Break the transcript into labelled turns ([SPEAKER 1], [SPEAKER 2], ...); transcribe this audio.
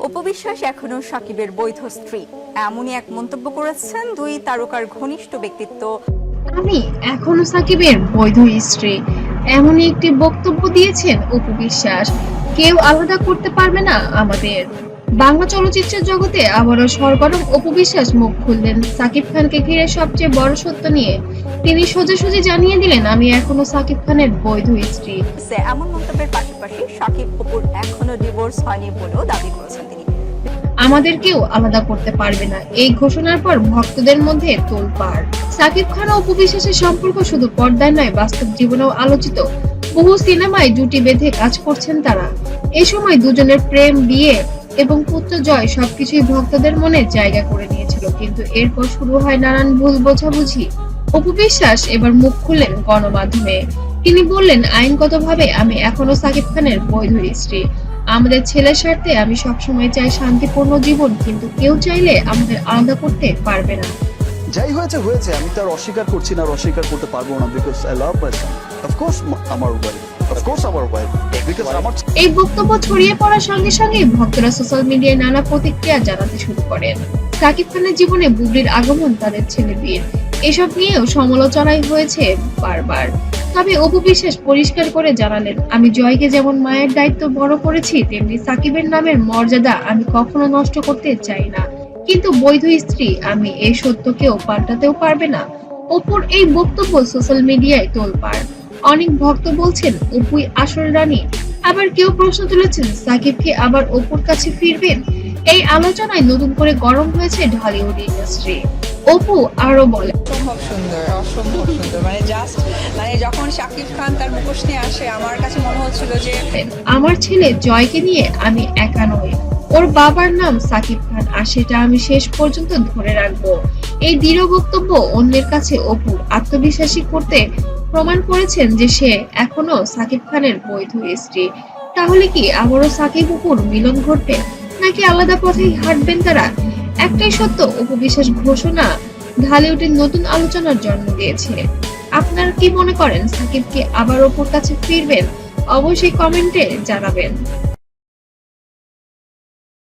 [SPEAKER 1] উপবিশ্বাস এখনও সাকিবের বৈধ স্ত্রী। এমনই এক মন্তব্য করেছেন দুই তারকার ঘনিষ্ঠ ব্যক্তিত্ব।
[SPEAKER 2] আমি এখনও সাকিবের বৈধ স্ত্রী। এমনই একটি বক্তব্য দিয়েছেন উপবিশ্বাস। কেউ আলাদা করতে পারবে না আমাদের। বাংলা চলচ্চিত্রের জগতে আবারও সরগরম অপু বিশ্বাস মুখ খুললেন সাকিব খানকে ঘিরে সবচেয়ে বড় সত্য নিয়ে। তিনি সোজাসুজি জানিয়ে দিলেন আমি এখনও সাকিব খানের বৈধ স্ত্রী।
[SPEAKER 1] এমন মন্তব্যের পাশাপাশি সাকিব অপুর এখনও ডিভোর্স হয়নি বলেও দাবি করেছেন তিনি।
[SPEAKER 2] আমাদের কেউ আলাদা করতে পারবে না। এই ঘোষণার পর ভক্তদের মধ্যে তোলপাড়। সাকিব খান ও অপু বিশ্বাসের সম্পর্ক শুধু পর্দায় নয় বাস্তব জীবনেও আলোচিত। বহু সিনেমায় জুটি বেঁধে কাজ করছেন তারা। এই সময় দুজনের প্রেম বিয়ে এবং পুত্র জয় সবকিছুই ভক্তদের মনে জায়গা করে নিয়েছিল, কিন্তু এরপর শুরু হয় নানান ভুল বোঝাবুঝি। অপু বিশ্বাস এবার মুখ খুললেন গণমাধ্যমে। তিনি বললেন, আইনগতভাবে আমি এখনও সাকিব খানের বৈধ স্ত্রী। আমাদের ছেলের স্বার্থে আমি সবসময় চাই শান্তিপূর্ণ জীবন, কিন্তু কেউ চাইলে আমাদের আলাদা করতে পারবে না।
[SPEAKER 3] যাই হয়েছে হয়েছে। আমি তার অস্বীকার করছি না অস্বীকার করতে পারব না because I love my son of course আমার ওয়াইফ
[SPEAKER 2] এই বক্তব্য ছড়িয়ে পড়ার সঙ্গে সঙ্গে ভক্তরা সোশ্যাল মিডিয়ায় নানা প্রতিক্রিয়া জানাতে শুরু করেন। সাকিব খানের জীবনে বুবলির আগমন তাদের ছেলে বিয়ের। এসব নিয়েও সমালোচনাই হয়েছে বারবার। তবে অপু বিশ্বাস পরিষ্কার করে জানালেন আমি জয়কে যেমন মায়ের দায়িত্ব বড় করেছি তেমনি সাকিবের নামের মর্যাদা আমি কখনো নষ্ট করতে চাই না। কিন্তু বৈধ স্ত্রী আমি এই সত্যকেও পাল্টাতেও পারবে না। অপুর এই বক্তব্য সোশ্যাল মিডিয়ায় তোলপাড়। অনেক ভক্ত বলছেন অপুই আসল রানী। আবার কেউ প্রশ্ন তুলেছেন সাকিবকে আবার অপুর কাছে ফিরবেন? এই আলোচনায় নতুন করে গরম হয়েছে ঢালিউড ইন্ডাস্ট্রি। অপু আরও বলে
[SPEAKER 4] অসম্ভব সুন্দর অসম্ভব সুন্দর। মানে জাস্ট মানে যখন শাকিব খান তার মুখোশ নিয়ে আসে আমার কাছে মনে হচ্ছিল যে
[SPEAKER 2] আমার ছেলে জয়কে নিয়ে আমি একা নই। ওর বাবার নাম সাকিব খান আর সেটা আমি শেষ পর্যন্ত ধরে রাখব। এই দৃঢ় বক্তব্য অন্যের কাছে অপুর আত্মবিশ্বাসী করতে প্রমাণ করেছেন যে সে এখনও সাকিব খানের বৈধ স্ত্রী। তাহলে কি আবারও সাকিব অপুর মিলন ঘটবে? নাকি আলাদা পথেই হাঁটবেন তারা? একটাই সত্য অপু বিশ্বাস ঘোষণা ঢালিউডের নতুন আলোচনার জন্ম দিয়েছে। আপনারা কি মনে করেন, সাকিব কি আবার অপুর কাছে ফিরবেন? অবশ্যই কমেন্টে জানাবেন।